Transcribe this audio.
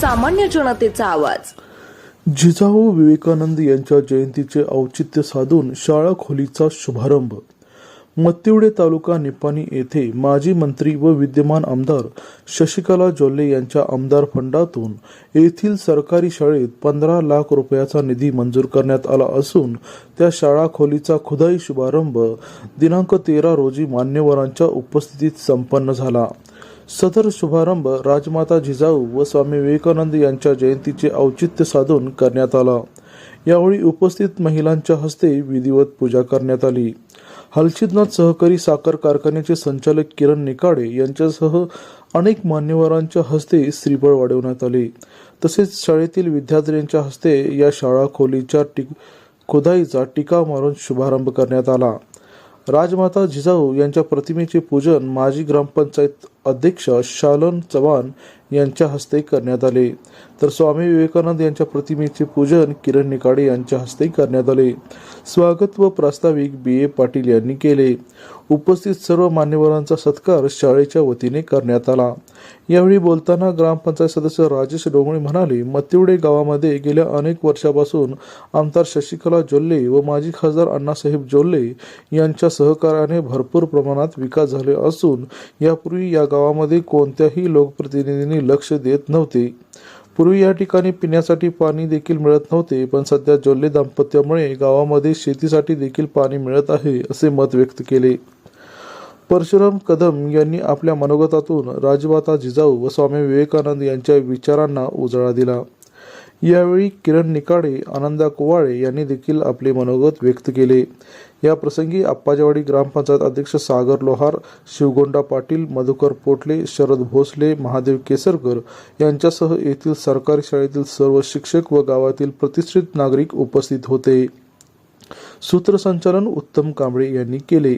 सामान्य जनतेचा आवाज. जिजाऊ विवेकानंद यांच्या जयंतीचे औचित्य साधून शाळा खोलीचा शुभारंभ. मत्तिवडे तालुका निपाणी येथे माजी मंत्री व विद्यमान आमदार शशिकला जोल्ले यांच्या आमदार फंडातून येथील सरकारी शाळेत पंधरा लाख रुपयाचा निधी मंजूर करण्यात आला असून त्या शाळा खोलीचा खुदाई शुभारंभ दिनांक तेरा रोजी मान्यवरांच्या उपस्थितीत संपन्न झाला. सदर शुभारंभ राजमाता जिजाऊ व स्वामी विवेकानंद यांच्या जयंतीचे औचित्य साधून करण्यात आला. यावेळी उपस्थित महिलांच्या हस्ते विधिवत पूजा करण्यात आली. हलसिद्धनाथ सहकारी साखर कारखान्याचे संचालक किरण निकाडे यांच्यासह अनेक मान्यवरांच्या हस्ते श्रीफळ वाढवण्यात आले. तसेच शाळेतील विद्यार्थ्यांच्या हस्ते या शाळा खोलीच्या टिक खुदाईचा टीका मारून शुभारंभ करण्यात आला. राजमाता जिजाऊ यांच्या प्रतिमेचे पूजन माजी ग्रामपंचायत अध्यक्ष शालन चव्हाण यांच्या हस्ते करण्यात आले. तर स्वामी विवेकानंद यांच्या प्रतिमेचे पूजन किरण निकाडे यांच्या हस्ते करण्यात आले. स्वागत व प्रास्ताविक बी. ए. पाटील यांनी केले. उपस्थित सर्व मान्यवरांचा सत्कार शाळेच्या वतीने करण्यात आला. यावेळी बोलताना ग्रामपंचायत सदस्य राजेश डोंगळे म्हणाले मतिवडे गावामध्ये गेल्या अनेक वर्षापासून आमदार शशिकला जोल्ले व माजी खासदार अण्णासाहेब जोल्ले यांच्या सहकार्याने भरपूर प्रमाणात विकास झाले असून यापूर्वी या गावामध्ये कोणत्याही लोकप्रतिनिधींनी लक्ष देत नव्हते. पूर्वी या ठिकाणी पिण्यासाठी पाणी देखील मिळत नव्हते पण सध्या जोल्ले दाम्पत्यामुळे गावामध्ये शेतीसाठी देखील पाणी मिळत आहे असे मत व्यक्त केले. परशुराम कदम यांनी आपल्या मनोगतातून राजमाता जिजाऊ व स्वामी विवेकानंद यांच्या विचारांना उजाळा दिला. यावेळी किरण निकाडे आनंदा कुवाळे यांनी देखील आपले मनोगत व्यक्त केले. या प्रसंगी आप्पाजवाडी ग्रामपंचायत अध्यक्ष सागर लोहार शिवगोंडा पाटील मधुकर पोटले शरद भोसले महादेव केसरकर यांच्यासह येथील सरकारी शाळेतील सर्व शिक्षक व गावातील प्रतिष्ठित नागरिक उपस्थित होते. सूत्रसंचालन उत्तम कांबळे यांनी केले.